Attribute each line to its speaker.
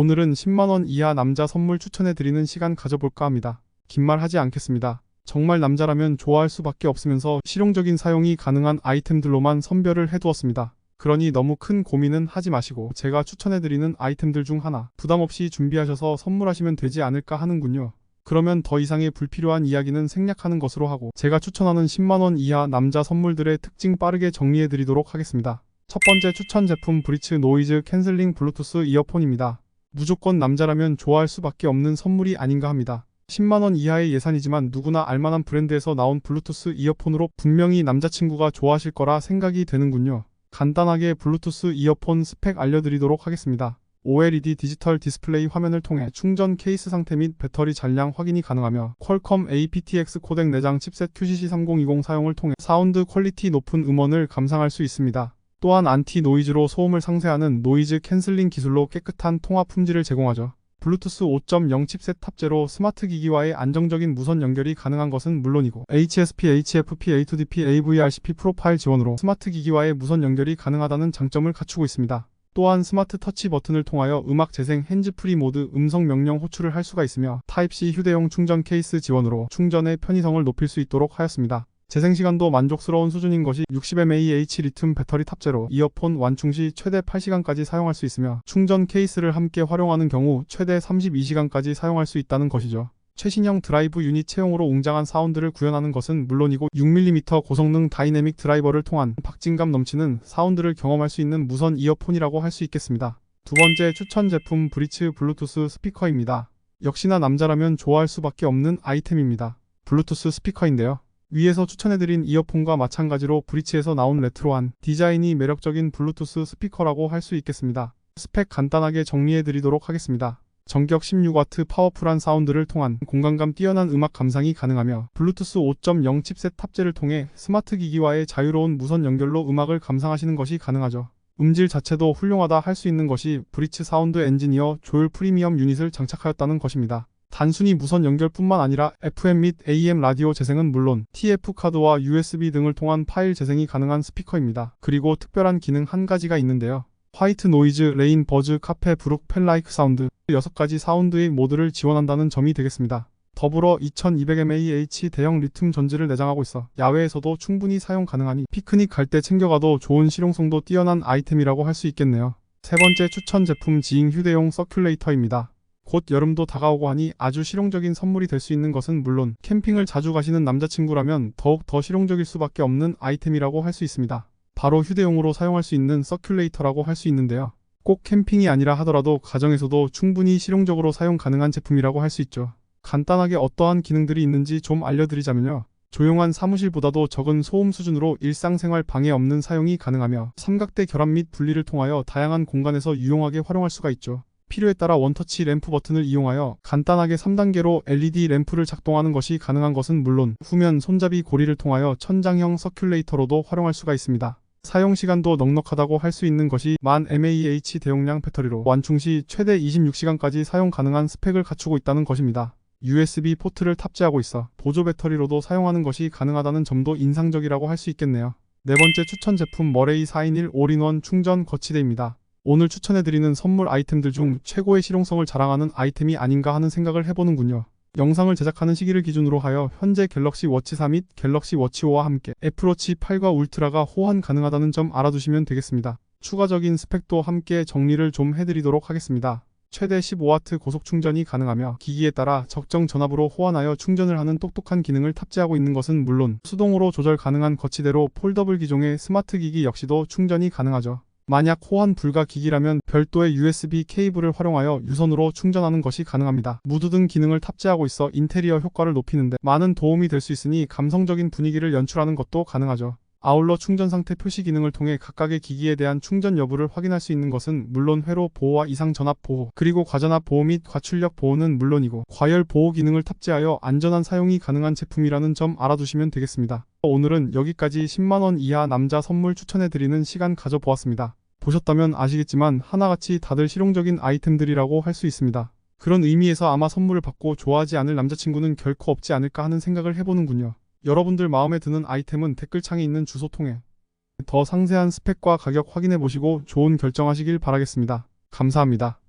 Speaker 1: 오늘은 10만원 이하 남자 선물 추천해드리는 시간 가져볼까 합니다. 긴 말 하지 않겠습니다. 정말 남자라면 좋아할 수밖에 없으면서 실용적인 사용이 가능한 아이템들로만 선별을 해두었습니다. 그러니 너무 큰 고민은 하지 마시고 제가 추천해드리는 아이템들 중 하나 부담 없이 준비하셔서 선물하시면 되지 않을까 하는군요. 그러면 더 이상의 불필요한 이야기는 생략하는 것으로 하고 제가 추천하는 10만원 이하 남자 선물들의 특징 빠르게 정리해드리도록 하겠습니다. 첫 번째 추천 제품 브리츠 노이즈 캔슬링 블루투스 이어폰입니다. 무조건 남자라면 좋아할 수밖에 없는 선물이 아닌가 합니다. 10만원 이하의 예산이지만 누구나 알만한 브랜드에서 나온 블루투스 이어폰으로 분명히 남자친구가 좋아하실 거라 생각이 되는군요. 간단하게 블루투스 이어폰 스펙 알려드리도록 하겠습니다. OLED 디지털 디스플레이 화면을 통해 충전 케이스 상태 및 배터리 잔량 확인이 가능하며 퀄컴 aptX 코덱 내장 칩셋 QCC3020 사용을 통해 사운드 퀄리티 높은 음원을 감상할 수 있습니다. 또한 안티 노이즈로 소음을 상쇄하는 노이즈 캔슬링 기술로 깨끗한 통화 품질을 제공하죠. 블루투스 5.0 칩셋 탑재로 스마트 기기와의 안정적인 무선 연결이 가능한 것은 물론이고 HSP, HFP, A2DP, AVRCP 프로파일 지원으로 스마트 기기와의 무선 연결이 가능하다는 장점을 갖추고 있습니다. 또한 스마트 터치 버튼을 통하여 음악 재생 핸즈프리 모드 음성 명령 호출을 할 수가 있으며 타입C 휴대용 충전 케이스 지원으로 충전의 편의성을 높일 수 있도록 하였습니다. 재생 시간도 만족스러운 수준인 것이 60mAh 리튬 배터리 탑재로 이어폰 완충 시 최대 8시간까지 사용할 수 있으며 충전 케이스를 함께 활용하는 경우 최대 32시간까지 사용할 수 있다는 것이죠. 최신형 드라이브 유닛 채용으로 웅장한 사운드를 구현하는 것은 물론이고 6mm 고성능 다이내믹 드라이버를 통한 박진감 넘치는 사운드를 경험할 수 있는 무선 이어폰이라고 할 수 있겠습니다. 두 번째 추천 제품 브리츠 블루투스 스피커입니다. 역시나 남자라면 좋아할 수밖에 없는 아이템입니다. 블루투스 스피커인데요. 위에서 추천해드린 이어폰과 마찬가지로 브리치에서 나온 레트로한 디자인이 매력적인 블루투스 스피커라고 할 수 있겠습니다. 스펙 간단하게 정리해드리도록 하겠습니다. 전격 16W 파워풀한 사운드를 통한 공간감 뛰어난 음악 감상이 가능하며 블루투스 5.0 칩셋 탑재를 통해 스마트 기기와의 자유로운 무선 연결로 음악을 감상하시는 것이 가능하죠. 음질 자체도 훌륭하다 할 수 있는 것이 브리치 사운드 엔지니어 조율 프리미엄 유닛을 장착하였다는 것입니다. 단순히 무선 연결뿐만 아니라 FM 및 AM 라디오 재생은 물론 TF 카드와 USB 등을 통한 파일 재생이 가능한 스피커입니다. 그리고 특별한 기능 한 가지가 있는데요. 화이트 노이즈, 레인, 버즈, 카페, 브룩, 펠라이크 사운드 6가지 사운드의 모드를 지원한다는 점이 되겠습니다. 더불어 2200mAh 대형 리튬 전지를 내장하고 있어 야외에서도 충분히 사용 가능하니 피크닉 갈 때 챙겨가도 좋은 실용성도 뛰어난 아이템이라고 할 수 있겠네요. 세 번째 추천 제품 지잉 휴대용 서큘레이터입니다. 곧 여름도 다가오고 하니 아주 실용적인 선물이 될 수 있는 것은 물론 캠핑을 자주 가시는 남자친구라면 더욱 더 실용적일 수밖에 없는 아이템이라고 할 수 있습니다. 바로 휴대용으로 사용할 수 있는 서큘레이터라고 할 수 있는데요. 꼭 캠핑이 아니라 하더라도 가정에서도 충분히 실용적으로 사용 가능한 제품이라고 할 수 있죠. 간단하게 어떠한 기능들이 있는지 좀 알려드리자면요. 조용한 사무실보다도 적은 소음 수준으로 일상생활 방해 없는 사용이 가능하며 삼각대 결합 및 분리를 통하여 다양한 공간에서 유용하게 활용할 수가 있죠. 필요에 따라 원터치 램프 버튼을 이용하여 간단하게 3단계로 LED 램프를 작동하는 것이 가능한 것은 물론 후면 손잡이 고리를 통하여 천장형 서큘레이터로도 활용할 수가 있습니다. 사용 시간도 넉넉하다고 할 수 있는 것이 만 mAh 대용량 배터리로 완충 시 최대 26시간까지 사용 가능한 스펙을 갖추고 있다는 것입니다. USB 포트를 탑재하고 있어 보조 배터리로도 사용하는 것이 가능하다는 점도 인상적이라고 할 수 있겠네요. 네 번째 추천 제품 머레이 4인1 올인원 충전 거치대입니다. 오늘 추천해드리는 선물 아이템들 중 최고의 실용성을 자랑하는 아이템이 아닌가 하는 생각을 해보는군요. 영상을 제작하는 시기를 기준으로 하여 현재 갤럭시 워치 4 및 갤럭시 워치 5와 함께 애플워치 8과 울트라가 호환 가능하다는 점 알아두시면 되겠습니다. 추가적인 스펙도 함께 정리를 좀 해드리도록 하겠습니다. 최대 15W 고속 충전이 가능하며 기기에 따라 적정 전압으로 호환하여 충전을 하는 똑똑한 기능을 탑재하고 있는 것은 물론 수동으로 조절 가능한 거치대로 폴더블 기종의 스마트 기기 역시도 충전이 가능하죠. 만약 호환 불가 기기라면 별도의 USB 케이블을 활용하여 유선으로 충전하는 것이 가능합니다. 무드 등 기능을 탑재하고 있어 인테리어 효과를 높이는데 많은 도움이 될 수 있으니 감성적인 분위기를 연출하는 것도 가능하죠. 아울러 충전 상태 표시 기능을 통해 각각의 기기에 대한 충전 여부를 확인할 수 있는 것은 물론 회로 보호와 이상 전압 보호, 그리고 과전압 보호 및 과출력 보호는 물론이고 과열 보호 기능을 탑재하여 안전한 사용이 가능한 제품이라는 점 알아두시면 되겠습니다. 오늘은 여기까지 10만원 이하 남자 선물 추천해드리는 시간 가져보았습니다. 보셨다면 아시겠지만 하나같이 다들 실용적인 아이템들이라고 할 수 있습니다. 그런 의미에서 아마 선물을 받고 좋아하지 않을 남자친구는 결코 없지 않을까 하는 생각을 해보는군요. 여러분들 마음에 드는 아이템은 댓글창에 있는 주소 통해 더 상세한 스펙과 가격 확인해 보시고 좋은 결정하시길 바라겠습니다. 감사합니다.